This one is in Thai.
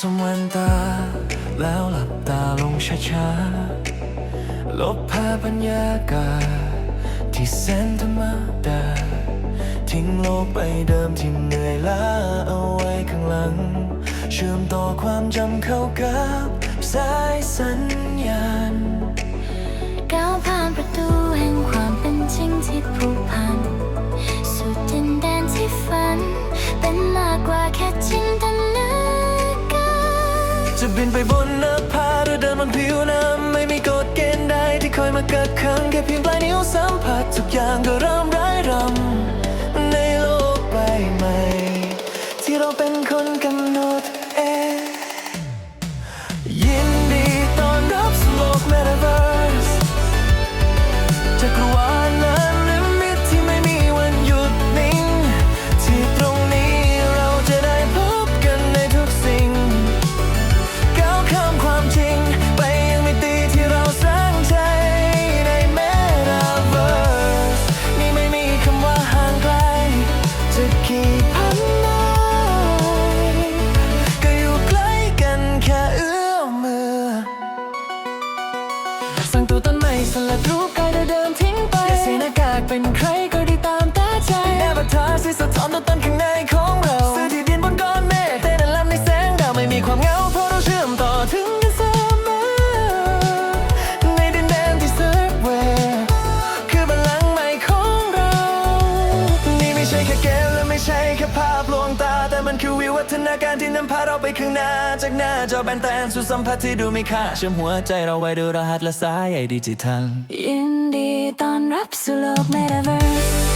สมวันตา แล้วหลับตาลงช้าๆลบภาพบรรยากาศที่แสนธรรมดา ทิ้งโลกไปเดิมที่เหนื่อยล้าเอาไว้ข้างหลัง เชื่อมต่อความจำเข้ากับ สายสัญญาณ นไปบนนภาหรือเดินบนผิวน้ำไม่มีกฎเกณฑ์ใดที่คอยมากักขัง เป็นใครก็ได้ตามตาใจแนบทาสิสะท้อนตัวตนข้างในของเราสื่อที่ดินบนก้อนเมฆเต้นและลำในแสงดาวไม่มีความเหงาเพราะเราเชื่อมต่อถึงกันเสมอในดินแดนที่เซิร์ฟเวย์คือบัลลังก์ใหม่ของเรา นี่ไม่ใช่แค่เกมและไม่ใช่แค่ภาพลวงตา แต่มันคือวิวัฒนาการที่นำพาเราไปข้างหน้า จากหน้าจอแบนแตนสู่สัมผัสที่ดูมีค่าเชื่อมหัวใจเราไว้ด้วยรหัสและสายใยดิจิทัล ยินดีต้อนรับสู่โลก Metaverse จั